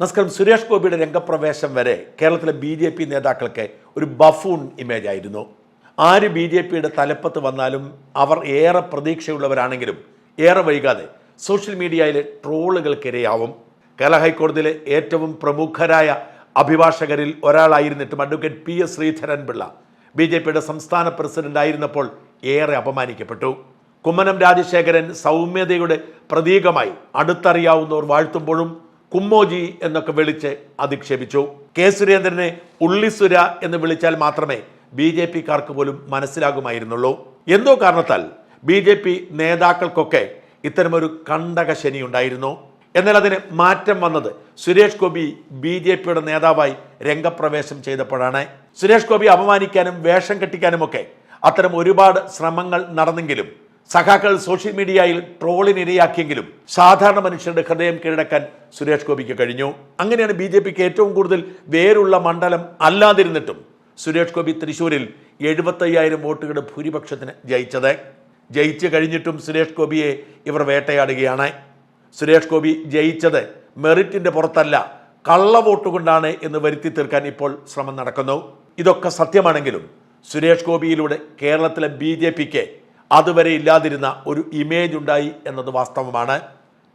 നമസ്കാരം. സുരേഷ് ഗോപിയുടെ രംഗപ്രവേശം വരെ കേരളത്തിലെ ബി ജെ പി നേതാക്കൾക്ക് ഒരു ബഫൂൺ ഇമേജ് ആയിരുന്നു. ആര് ബി ജെ പിയുടെ തലപ്പത്ത് വന്നാലും അവർ ഏറെ പ്രതീക്ഷയുള്ളവരാണെങ്കിലും ഏറെ വൈകാതെ സോഷ്യൽ മീഡിയയിലെ ട്രോളുകൾക്കിരയാവും. കേരള ഹൈക്കോടതിയിലെ ഏറ്റവും പ്രമുഖരായ അഭിഭാഷകരിൽ ഒരാളായിരുന്നിട്ടും advocate P S Sreedharan Pillai B J പിയുടെ സംസ്ഥാന പ്രസിഡന്റ് ആയിരുന്നപ്പോൾ ഏറെ അപമാനിക്കപ്പെട്ടു. കുമ്മനം രാജശേഖരൻ സൗമ്യതയുടെ പ്രതീകമായി അടുത്തറിയാവുന്നവർ വാഴ്ത്തുമ്പോഴും കുമ്മോജി എന്നൊക്കെ വിളിച്ച് അധിക്ഷേപിച്ചു. കെ. സുരേന്ദ്രനെ ഉള്ളിസുര എന്ന് വിളിച്ചാൽ മാത്രമേ ബി ജെ പിക്കാർക്ക് പോലും മനസ്സിലാകുമായിരുന്നുള്ളൂ. എന്തോ കാരണത്താൽ ബി ജെ പി നേതാക്കൾക്കൊക്കെ ഇത്തരമൊരു കണ്ടകശനി ഉണ്ടായിരുന്നു എന്നാൽ അതിന് മാറ്റം വന്നത് സുരേഷ് ഗോപി ബി ജെ പിയുടെ നേതാവായി രംഗപ്രവേശം ചെയ്തപ്പോഴാണ്. സുരേഷ് ഗോപി അപമാനിക്കാനും വേഷം കെട്ടിക്കാനുമൊക്കെ അത്തരം ഒരുപാട് ശ്രമങ്ങൾ നടന്നെങ്കിലും സഖാക്കൾ സോഷ്യൽ മീഡിയയിൽ ട്രോളിനിരയാക്കിയെങ്കിലും സാധാരണ മനുഷ്യരുടെ ഹൃദയം കീഴടക്കാൻ സുരേഷ് ഗോപിക്ക് കഴിഞ്ഞു. അങ്ങനെയാണ് ബി ഏറ്റവും കൂടുതൽ വേരുള്ള മണ്ഡലം അല്ലാതിരുന്നിട്ടും സുരേഷ് ഗോപി തൃശൂരിൽ എഴുപത്തയ്യായിരം വോട്ടുകളുടെ ഭൂരിപക്ഷത്തിന് ജയിച്ചത്. ജയിച്ചു കഴിഞ്ഞിട്ടും സുരേഷ് ഗോപിയെ ഇവർ വേട്ടയാടുകയാണ്. സുരേഷ് ഗോപി ജയിച്ചത് മെറിറ്റിന്റെ പുറത്തല്ല കള്ള വോട്ട് കൊണ്ടാണ് എന്ന് വരുത്തി തീർക്കാൻ ഇപ്പോൾ ശ്രമം നടക്കുന്നു. ഇതൊക്കെ സത്യമാണെങ്കിലും സുരേഷ് ഗോപിയിലൂടെ കേരളത്തിലെ ബി ജെ പിക്ക് അതുവരെ ഇല്ലാതിരുന്ന ഒരു ഇമേജ് ഉണ്ടായി എന്നത് വാസ്തവമാണ്.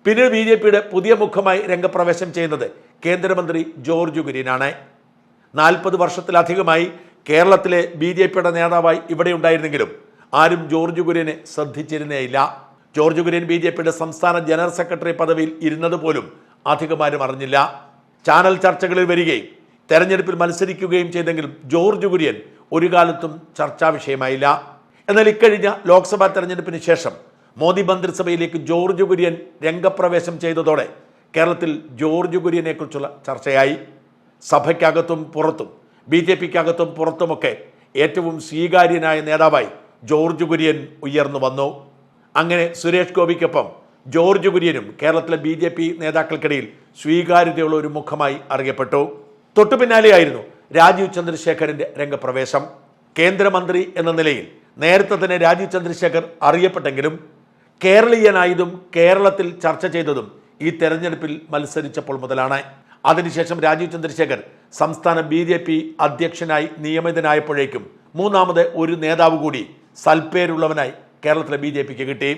പിന്നീട് ബി ജെ പിയുടെ പുതിയ മുഖമായി രംഗപ്രവേശം ചെയ്യുന്നത് കേന്ദ്രമന്ത്രി ജോർജ് കുര്യനാണ്. നാൽപ്പത് വർഷത്തിലധികമായി കേരളത്തിലെ ബി ജെ പിയുടെ നേതാവായി ഇവിടെ ഉണ്ടായിരുന്നെങ്കിലും ആരും ജോർജ് കുര്യനെ ശ്രദ്ധിച്ചിരുന്നേയില്ല. ജോർജ് കുര്യൻ ബി ജെ പിയുടെ സംസ്ഥാന ജനറൽ സെക്രട്ടറി പദവിയിൽ ഇരുന്നത് പോലും അധികമാരും അറിഞ്ഞില്ല. ചാനൽ ചർച്ചകളിൽ വരികയും തെരഞ്ഞെടുപ്പിൽ മത്സരിക്കുകയും ചെയ്തെങ്കിലും ജോർജ് കുര്യൻ ഒരു കാലത്തും ചർച്ചാ വിഷയമായില്ല. എന്നാൽ ഇക്കഴിഞ്ഞ ലോക്സഭാ തെരഞ്ഞെടുപ്പിന് ശേഷം മോദി മന്ത്രിസഭയിലേക്ക് ജോർജ് കുര്യൻ രംഗപ്രവേശം ചെയ്തതോടെ കേരളത്തിൽ ജോർജ് കുര്യനെക്കുറിച്ചുള്ള ചർച്ചയായി. സഭയ്ക്കകത്തും പുറത്തും ബി ജെ പിക്കകത്തും പുറത്തുമൊക്കെ ഏറ്റവും സ്വീകാര്യനായ നേതാവായി ജോർജ് കുര്യൻ ഉയർന്നു വന്നു. അങ്ങനെ സുരേഷ് ഗോപിക്കൊപ്പം ജോർജ് കുര്യനും കേരളത്തിലെ ബി ജെ പി നേതാക്കൾക്കിടയിൽ സ്വീകാര്യതയുള്ള ഒരു മുഖമായി അറിയപ്പെട്ടു. തൊട്ടു പിന്നാലെയായിരുന്നു രാജീവ് ചന്ദ്രശേഖരന്റെ രംഗപ്രവേശം. കേന്ദ്രമന്ത്രി എന്ന നിലയിൽ നേരത്തെ തന്നെ രാജീവ് ചന്ദ്രശേഖർ അറിയപ്പെട്ടെങ്കിലും കേരളീയനായതും കേരളത്തിൽ ചർച്ച ചെയ്തതും ഈ തെരഞ്ഞെടുപ്പിൽ മത്സരിച്ചപ്പോൾ മുതലാണ്. അതിനുശേഷം രാജീവ് ചന്ദ്രശേഖർ സംസ്ഥാന ബി ജെ പി അധ്യക്ഷനായി നിയമിതനായപ്പോഴേക്കും മൂന്നാമത് ഒരു നേതാവ് കൂടി സൽപ്പേരുള്ളവനായി കേരളത്തിലെ ബി ജെ പിക്ക് കിട്ടി.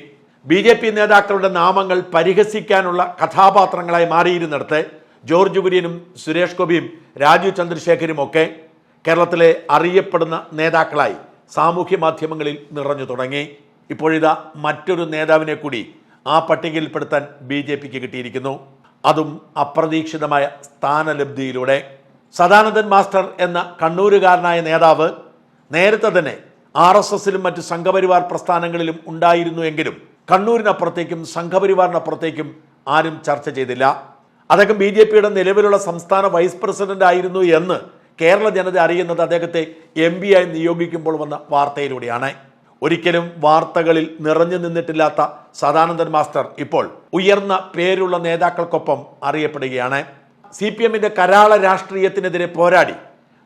ബി ജെ പി നേതാക്കളുടെ നാമങ്ങൾ പരിഹസിക്കാനുള്ള കഥാപാത്രങ്ങളായി മാറിയിരുന്നിടത്ത് ജോർജ് കുര്യനും സുരേഷ് ഗോപിയും രാജീവ് ചന്ദ്രശേഖരും ഒക്കെ കേരളത്തിലെ അറിയപ്പെടുന്ന നേതാക്കളായി സാമൂഹ്യ മാധ്യമങ്ങളിൽ നിറഞ്ഞു തുടങ്ങി. ഇപ്പോഴിതാ മറ്റൊരു നേതാവിനെ കൂടി ആ പട്ടികയിൽപ്പെടുത്താൻ ബി ജെ പിക്ക് കിട്ടിയിരിക്കുന്നു. അതും അപ്രതീക്ഷിതമായ സ്ഥാനലബ്ധിയിലൂടെ. സദാനന്ദൻ മാസ്റ്റർ എന്ന കണ്ണൂരുകാരനായ നേതാവ് നേരത്തെ തന്നെ ആർ എസ് എസിലും മറ്റ് സംഘപരിവാർ പ്രസ്ഥാനങ്ങളിലും ഉണ്ടായിരുന്നു എങ്കിലും കണ്ണൂരിനപ്പുറത്തേക്കും സംഘപരിവാറിനപ്പുറത്തേക്കും ആരും ചർച്ച ചെയ്തില്ല. അദ്ദേഹം ബി ജെ പിയുടെ നിലവിലുള്ള സംസ്ഥാന വൈസ് പ്രസിഡന്റ് ആയിരുന്നു എന്ന് കേരള ജനത അറിയുന്നത് അദ്ദേഹത്തെ എം ആയി നിയോഗിക്കുമ്പോൾ വന്ന വാർത്തയിലൂടെയാണ്. ഒരിക്കലും വാർത്തകളിൽ നിറഞ്ഞു നിന്നിട്ടില്ലാത്ത സദാനന്ദൻ മാസ്റ്റർ ഇപ്പോൾ ഉയർന്ന പേരുള്ള നേതാക്കൾക്കൊപ്പം അറിയപ്പെടുകയാണ്. സി പി എമ്മിന്റെ കരാള രാഷ്ട്രീയത്തിനെതിരെ പോരാടി.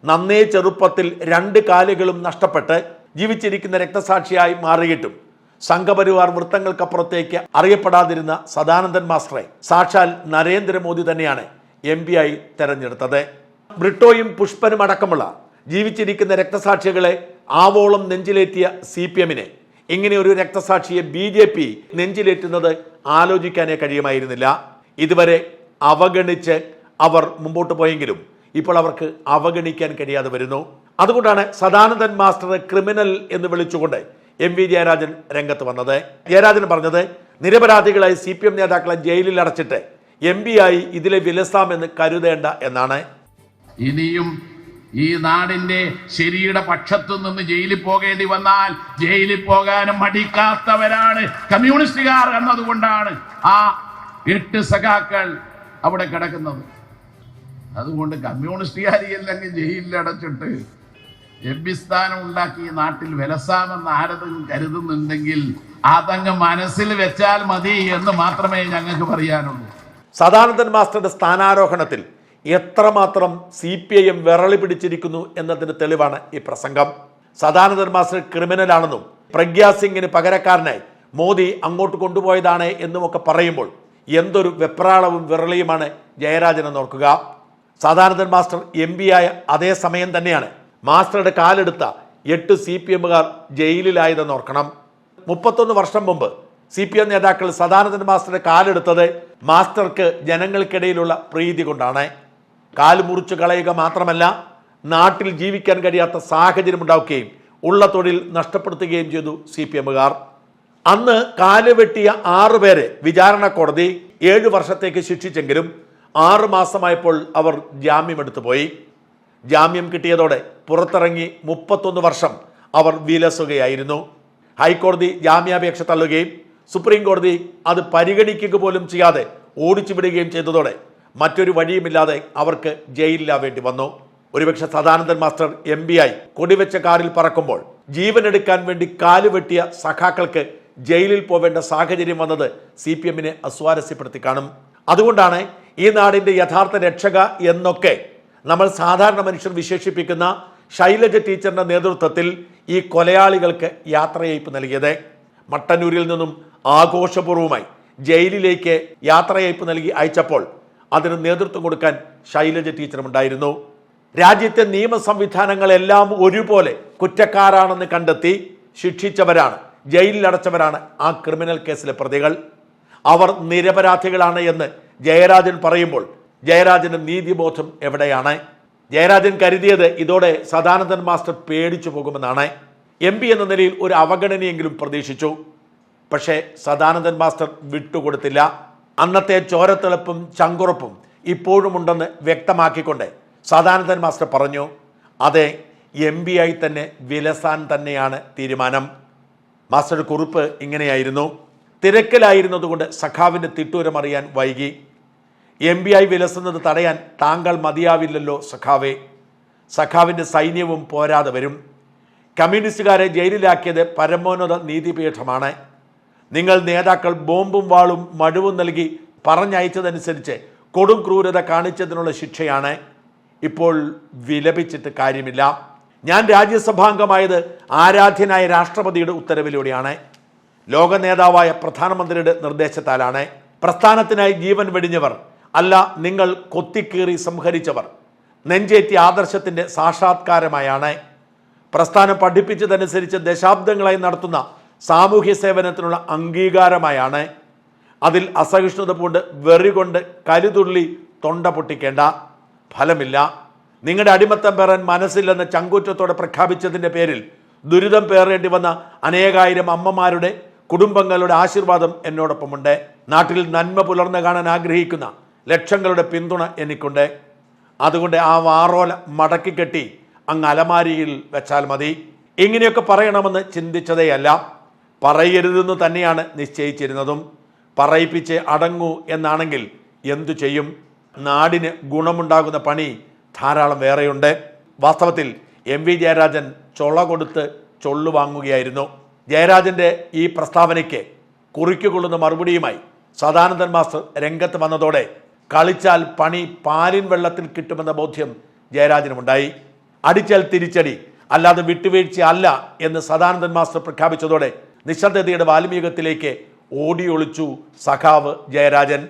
നന്നേ ചെറുപ്പത്തിൽ രണ്ട് കാലുകളും നഷ്ടപ്പെട്ട് ജീവിച്ചിരിക്കുന്ന രക്തസാക്ഷിയായി മാറിയിട്ടും സംഘപരിവാർ വൃത്തങ്ങൾക്കപ്പുറത്തേക്ക് അറിയപ്പെടാതിരുന്ന സദാനന്ദൻ മാസ്റ്ററെ സാക്ഷാൽ നരേന്ദ്രമോദി തന്നെയാണ് എം ആയി തെരഞ്ഞെടുത്തത്. ബ്രിട്ടോയും പുഷ്പനും അടക്കമുള്ള ജീവിച്ചിരിക്കുന്ന രക്തസാക്ഷികളെ ആവോളം നെഞ്ചിലേറ്റിയ സി പി എമ്മിനെ. ഇങ്ങനെ ഒരു രക്തസാക്ഷിയെ ബി ജെ പി നെഞ്ചിലേറ്റുന്നത് ആലോചിക്കാനേ കഴിയുമായിരുന്നില്ല. ഇതുവരെ അവഗണിച്ച് അവർ മുമ്പോട്ട് പോയെങ്കിലും ഇപ്പോൾ അവർക്ക് അവഗണിക്കാൻ കഴിയാതെ വരുന്നു. അതുകൊണ്ടാണ് സദാനന്ദൻ മാസ്റ്റർ ക്രിമിനൽ എന്ന് വിളിച്ചുകൊണ്ട് എം വി ജയരാജൻ രംഗത്ത് വന്നത്. ജയരാജൻ പറഞ്ഞത് നിരപരാധികളായി സി പി എം നേതാക്കളെ ജയിലിൽ അടച്ചിട്ട് എം പി ആയി ഇതിലെ വിലസാമെന്ന് കരുതേണ്ട എന്നാണ്. ഇനിയും ഈ നാടിന്റെ ശരിയുടെ പക്ഷത്തു നിന്ന് ജയിലിൽ പോകേണ്ടി വന്നാൽ ജയിലിൽ പോകാനും മടിക്കാത്തവരാണ്. കമ്മ്യൂണിസ്റ്റുകാർ എന്നതുകൊണ്ടാണ് ആ എട്ട് സഖാക്കൾ അവിടെ കിടക്കുന്നത്. അതുകൊണ്ട് കമ്മ്യൂണിസ്റ്റുകാരിയല്ലെങ്കിൽ ജയിലിൽ അടച്ചിട്ട് എബിസ്ഥാനം ഉണ്ടാക്കി ഈ നാട്ടിൽ വിലസാമെന്ന് ആരതും കരുതുന്നുണ്ടെങ്കിൽ അതങ്ങ് മനസ്സിൽ വെച്ചാൽ മതി എന്ന് മാത്രമേ ഞങ്ങൾക്ക് പറയാനുള്ളൂ. സദാനന്ദൻ മാസ്റ്ററുടെ സ്ഥാനാരോഹണത്തിൽ എത്രമാത്രം സി പി ഐ എം വിറളി പിടിച്ചിരിക്കുന്നു എന്നതിന് തെളിവാണ് ഈ പ്രസംഗം. സദാനന്ദൻ മാസ്റ്റർ ക്രിമിനലാണെന്നും പ്രഗ്യാ സിംഗിന് പകരക്കാരനായി മോദി അങ്ങോട്ട് കൊണ്ടുപോയതാണ് എന്നുമൊക്കെ പറയുമ്പോൾ എന്തൊരു വെപ്രാളവും വിറളിയുമാണ് ജയരാജൻ എന്നോർക്കുക സദാനന്ദൻ മാസ്റ്റർ എം പി ആയ അതേ സമയം തന്നെയാണ് മാസ്റ്ററുടെ കാലെടുത്ത എട്ട് സി പി എമ്മുകാർ ജയിലിലായതെന്ന് ഓർക്കണം. മുപ്പത്തൊന്ന് വർഷം മുമ്പ് സി പി എം നേതാക്കൾ സദാനന്ദൻ മാസ്റ്ററുടെ കാലെടുത്തത് മാസ്റ്റർക്ക് ജനങ്ങൾക്കിടയിലുള്ള പ്രീതി കൊണ്ടാണ്. കാൽ മുറിച്ച് കളയുക മാത്രമല്ല നാട്ടിൽ ജീവിക്കാൻ കഴിയാത്ത സാഹചര്യം ഉണ്ടാക്കുകയും ഉള്ള തൊഴിൽ നഷ്ടപ്പെടുത്തുകയും ചെയ്തു സി പി എമ്മുകാർ. അന്ന് കാൽ വെട്ടിയ ആറു പേരെ വിചാരണ കോടതി ഏഴു വർഷത്തേക്ക് ശിക്ഷിച്ചെങ്കിലും ആറു മാസമായപ്പോൾ അവർ ജാമ്യമെടുത്തു പോയി. ജാമ്യം കിട്ടിയതോടെ പുറത്തിറങ്ങി മുപ്പത്തൊന്ന് വർഷം അവർ വിലസുകയായിരുന്നു. ഹൈക്കോടതി ജാമ്യാപേക്ഷ തള്ളുകയും സുപ്രീം കോടതി അത് പരിഗണിക്കുക പോലും ചെയ്യാതെ ഓടിച്ചു വിടുകയും ചെയ്തതോടെ മറ്റൊരു വഴിയുമില്ലാതെ അവർക്ക് ജയിലിലാവേണ്ടി വന്നു. ഒരുപക്ഷെ സദാനന്ദൻ മാസ്റ്റർ എം ബി ആയി കൊടിവെച്ച കാറിൽ പറക്കുമ്പോൾ ജീവനെടുക്കാൻ വേണ്ടി കാലുവെട്ടിയ സഖാക്കൾക്ക് ജയിലിൽ പോവേണ്ട സാഹചര്യം വന്നത് സി പി എമ്മിനെ അസ്വാരസ്യപ്പെടുത്തി കാണും. അതുകൊണ്ടാണ് ഈ നാടിന്റെ യഥാർത്ഥ രക്ഷക എന്നൊക്കെ നമ്മൾ സാധാരണ മനുഷ്യർ വിശേഷിപ്പിക്കുന്ന ശൈലജ ടീച്ചറിന്റെ നേതൃത്വത്തിൽ ഈ കൊലയാളികൾക്ക് യാത്രയയപ്പ് നൽകിയത്. മട്ടന്നൂരിൽ നിന്നും ആഘോഷപൂർവമായി ജയിലിലേക്ക് യാത്രയയപ്പ് നൽകി അയച്ചപ്പോൾ അതിന് നേതൃത്വം കൊടുക്കാൻ ശൈലജ ടീച്ചറുമുണ്ടായിരുന്നു. രാജ്യത്തെ നിയമ സംവിധാനങ്ങളെല്ലാം ഒരുപോലെ കുറ്റക്കാരാണെന്ന് കണ്ടെത്തി ശിക്ഷിച്ചവരാണ് ജയിലിൽ അടച്ചവരാണ് ആ ക്രിമിനൽ കേസിലെ പ്രതികൾ. അവർ നിരപരാധികളാണ് എന്ന് ജയരാജൻ പറയുമ്പോൾ ജയരാജന് നീതിബോധം എവിടെയാണ്? ജയരാജൻ കരുതിയത് ഇതോടെ സദാനന്ദൻ മാസ്റ്റർ പേടിച്ചു പോകുമെന്നാണ്. എം പി എന്ന നിലയിൽ ഒരു അവഗണനയെങ്കിലും പ്രതീക്ഷിച്ചു. പക്ഷേ സദാനന്ദൻ മാസ്റ്റർ വിട്ടുകൊടുത്തില്ല. അന്നത്തെ ചോരത്തിളപ്പും ചങ്കുറപ്പും ഇപ്പോഴുമുണ്ടെന്ന് വ്യക്തമാക്കിക്കൊണ്ട് സദാനന്ദൻ മാസ്റ്റർ പറഞ്ഞു അതെ എം പി ആയി തന്നെ വിലസാൻ തന്നെയാണ് തീരുമാനം. മാസ്റ്റർ കുറിപ്പ് ഇങ്ങനെയായിരുന്നു തിരക്കിലായിരുന്നതുകൊണ്ട് സഖാവിന്റെ തിട്ടൂരം അറിയാൻ വൈകി. എം പി ആയി വിലസുന്നത് തടയാൻ താങ്കൾ മതിയാവില്ലല്ലോ സഖാവേ. സഖാവിന്റെ സൈന്യവും പോരാതെ വരും. കമ്മ്യൂണിസ്റ്റുകാരെ ജയിലിലാക്കിയത് പരമോന്നത നീതിപീഠമാണ്. നിങ്ങൾ നേതാക്കൾ ബോംബും വാളും മഴുവും നൽകി പറഞ്ഞയച്ചതനുസരിച്ച് കൊടും ക്രൂരത കാണിച്ചതിനുള്ള ശിക്ഷയാണ്. ഇപ്പോൾ വിലപിച്ചിട്ട് കാര്യമില്ല. ഞാൻ രാജ്യസഭാംഗമായത് ആരാധ്യനായ രാഷ്ട്രപതിയുടെ ഉത്തരവിലൂടെയാണ്. ലോക നേതാവായ പ്രധാനമന്ത്രിയുടെ നിർദ്ദേശത്താലാണ്. പ്രസ്ഥാനത്തിനായി ജീവൻ വെടിഞ്ഞവർ അല്ല നിങ്ങൾ കൊത്തിക്കീറി സംഹരിച്ചവർ. നെഞ്ചേറ്റി ആദർശത്തിന്റെ സാക്ഷാത്കാരമായാണ്. പ്രസ്ഥാനം പഠിപ്പിച്ചതനുസരിച്ച് ദശാബ്ദങ്ങളായി നടത്തുന്ന സാമൂഹ്യ സേവനത്തിനുള്ള അംഗീകാരമായാണ്. അതിൽ അസഹിഷ്ണുത പൂണ്ട് വെറി കൊണ്ട് കരുതുള്ളി തൊണ്ട പൊട്ടിക്കേണ്ട ഫലമില്ല. നിങ്ങളുടെ അടിമത്തം പേറാൻ മനസ്സില്ലെന്ന് ചങ്കൂറ്റത്തോടെ പ്രഖ്യാപിച്ചതിന്റെ പേരിൽ ദുരിതം പേറേണ്ടി വന്ന അനേകായിരം അമ്മമാരുടെ കുടുംബങ്ങളുടെ ആശീർവാദം എന്നോടൊപ്പമുണ്ട്. നാട്ടിൽ നന്മ പുലർന്നു കാണാൻ ആഗ്രഹിക്കുന്ന ലക്ഷങ്ങളുടെ പിന്തുണ എനിക്കുണ്ട്. അതുകൊണ്ട് ആ വാറോല മടക്കി കെട്ടി അങ്ങ് അലമാരിയിൽ വെച്ചാൽ മതി. ഇങ്ങനെയൊക്കെ പറയണമെന്ന് ചിന്തിച്ചതേയല്ല. പറയരുതെന്ന് തന്നെയാണ് നിശ്ചയിച്ചിരുന്നതും. പറയിപ്പിച്ച് അടങ്ങൂ എന്നാണെങ്കിൽ എന്തു ചെയ്യും? നാടിന് ഗുണമുണ്ടാകുന്ന പണി ധാരാളം വേറെയുണ്ട്. വാസ്തവത്തിൽ എം വി ജയരാജൻ ചൊള കൊടുത്ത് ചൊള്ളു വാങ്ങുകയായിരുന്നു. ജയരാജന്റെ ഈ പ്രസ്താവനയ്ക്ക് കുറിക്കുകൊള്ളുന്ന മറുപടിയുമായി സദാനന്ദൻ മാസ്റ്റർ രംഗത്ത് വന്നതോടെ കളിച്ചാൽ പണി പാലിൻ വെള്ളത്തിൽ കിട്ടുമെന്ന ബോധ്യം ജയരാജനുമുണ്ടായി. അടിച്ചാൽ തിരിച്ചടി അല്ലാതെ വിട്ടുവീഴ്ച അല്ല എന്ന് സദാനന്ദൻ മാസ്റ്റർ പ്രഖ്യാപിച്ചതോടെ നിശബ്ദതയുടെ വാൽമീകത്തിലേക്ക് ഓടിയൊളിച്ചു സഖാവ് ജയരാജൻ.